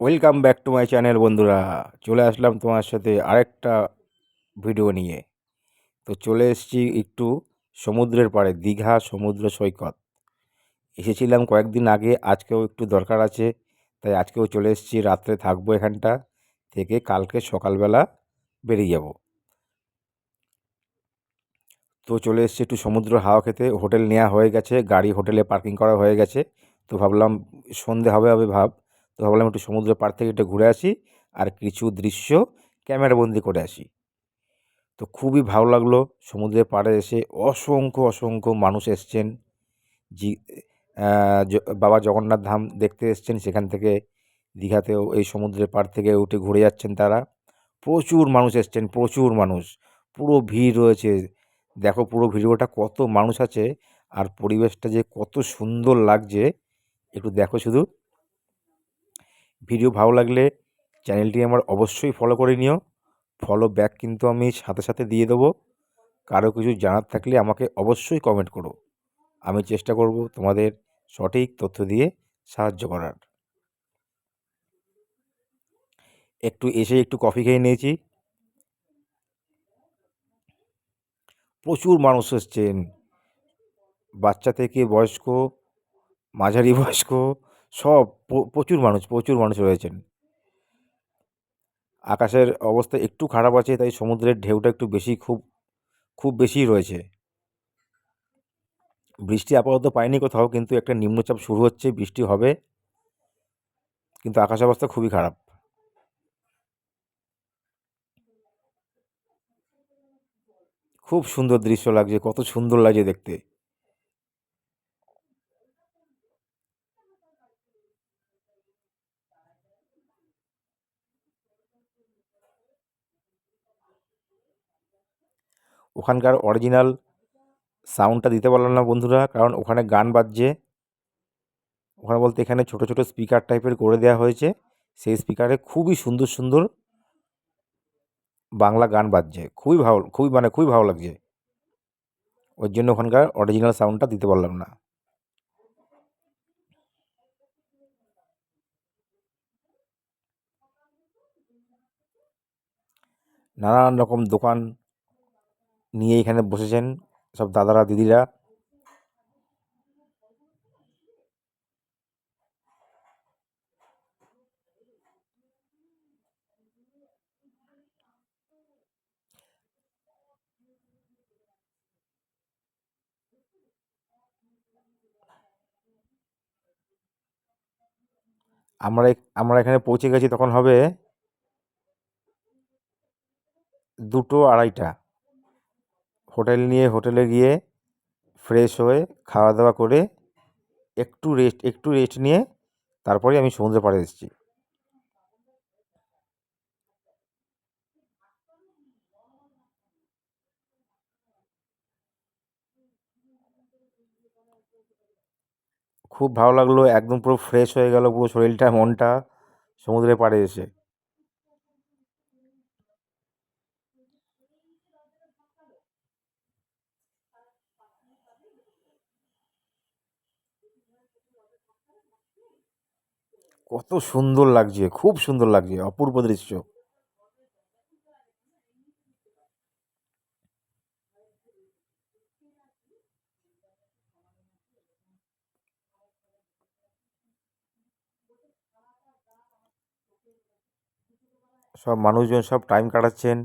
Welcome back to my channel বন্ধুরা। চলে আসলাম তোমার সাথে আরেকটা ভিডিও নিয়ে। তো চলে এসেছি একটু সমুদ্রের পাড়ে, দীঘা সমুদ্র সৈকত। এসেছিলাম কয়েকদিন আগে, আজকেও একটু দরকার আছে। তাই আজকেও চলে এসেছি, রাত্রে থাকব এখানটা থেকে, কালকে সকালবেলা বেরিয়ে যাব। তো চলে এসেছি একটু সমুদ্র হাওয়া খেতে। হোটেল নেওয়া হয়ে গেছে, গাড়ি হোটেলে পার্কিং করা হয়ে গেছে। তো ভাবলাম সন্ধে হবে হবে ভাব। তো ভাবলাম একটু সমুদ্রের পাড় থেকে একটু ঘুরে আসি আর কিছু দৃশ্য ক্যামেরাবন্দি করে আসি। তো খুবই ভালো লাগল সমুদ্রের পাড়ে এসে অসংখ্য অসংখ্য মানুষ এসছেন। জি, বাবা জগন্নাথ ধাম দেখতে এসছেন সেখান থেকে। দীঘাতেও এই সমুদ্রের পাড় থেকে উঠে ঘুরে যাচ্ছেন তারা। প্রচুর মানুষ এসছেন, প্রচুর মানুষ। পুরো ভিড় রয়েছে। দেখো পুরো ভিডিওটা কত মানুষ আছে আর পরিবেশটা যে কত সুন্দর লাগছে। একটু দেখো শুধু। ভিডিও ভালো লাগলে চ্যানেলটি আমার অবশ্যই ফলো করে নিও। ফলো ব্যাক কিন্তু আমি সাথে সাথে দিয়ে দেবো। কারও কিছু জানার থাকলে আমাকে অবশ্যই কমেন্ট করো। আমি চেষ্টা করব তোমাদের সঠিক তথ্য দিয়ে সাহায্য করার। একটু এসে একটু কফি খেয়ে নিয়েছি। প্রচুর মানুষ এসছেন। বাচ্চা থেকে বয়স্ক, মাঝারি বয়স্ক সব প্রচুর মানুষ প্রচুর মানুষ রয়েছেন। আকাশের অবস্থা একটু খারাপ আছে, তাই সমুদ্রের ঢেউটা একটু বেশি খুব খুব বেশি রয়েছে। বৃষ্টি আপাতত পায়নি কোথাও, কিন্তু একটা নিম্নচাপ শুরু হচ্ছে, বৃষ্টি হবে। কিন্তু আকাশ অবস্থা খুবই খারাপ। খুব সুন্দর দৃশ্য লাগছে, কত সুন্দর লাগছে দেখতে। ওখানকার অরিজিনাল সাউন্ডটা দিতে পারলাম না বন্ধুরা, কারণ ওখানে গান বাজছে। ওখানে বলতে এখানে ছোট ছোট স্পিকার টাইপের করে দেওয়া হয়েছে। সেই স্পিকারে খুবই সুন্দর সুন্দর বাংলা গান বাজছে। খুবই ভালো, খুবই মানে খুবই ভালো লাগছে। ওর জন্য ওখানকার অরিজিনাল সাউন্ডটা দিতে পারলাম না। নানান রকম দোকান নিয়ে এখানে বসেছেন সব দাদারা, দিদিরা। আমরা আমরা এখানে পৌঁছে গেছি, তখন হবে দুটো আড়াইটা। হোটেল নিয়ে হোটেলে গিয়ে ফ্রেশ হয়ে খাওয়া দাওয়া করে একটু রেস্ট একটু রেস্ট নিয়ে তারপরে আমি সমুদ্র পাড়ে এসেছি। খুব ভালো লাগল, একদম পুরো ফ্রেশ হয়ে গেল, পুরো শরীরটা, মনটা সমুদ্রের পাড়ে এসে। কত সুন্দর লাগছে, খুব সুন্দর লাগছে, অপূর্ব দৃশ্য। সব মানুষজন সব টাইম কাটাচ্ছেন,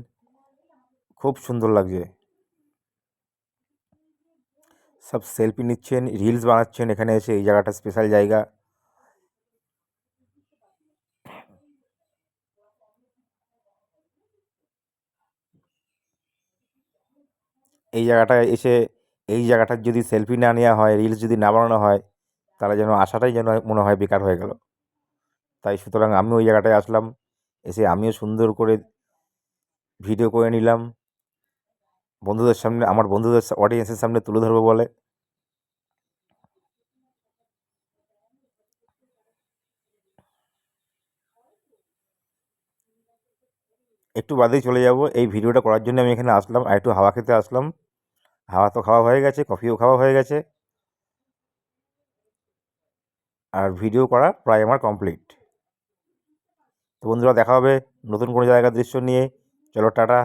খুব সুন্দর লাগছে। সব সেলফি নিচ্ছেন রিলস বানাচ্ছেন, এখানে এসে এই জায়গাটা স্পেশাল জায়গা। এই জায়গাটায় এসে, এই জায়গাটার যদি সেলফি না নেওয়া হয় রিলস যদি না বানানো হয়, তাহলে যেন আসাটাই যেন মনে হয় বেকার হয়ে গেল। তাই সুতরাং আমি ওই জায়গাটায় আসলাম, এসে আমিও সুন্দর করে ভিডিও করে নিলাম। বন্ধুদের সামনে, আমার বন্ধুদের অডিয়েন্সের সামনে তুলে ধরবো বলে। একটু বাদেই চলে যাব। এই ভিডিওটা করার জন্য আমি এখানে আসলাম আর একটু হাওয়া খেতে আসলাম। হাওয়া তো খাওয়া হয়ে গেছে, কফিও খাওয়া হয়ে গেছে। আর ভিডিও করা প্রায় আমার কমপ্লিট। তো বন্ধুরা, দেখা হবে নতুন কোনো জায়গার দৃশ্য নিয়ে। চলো, টাটা।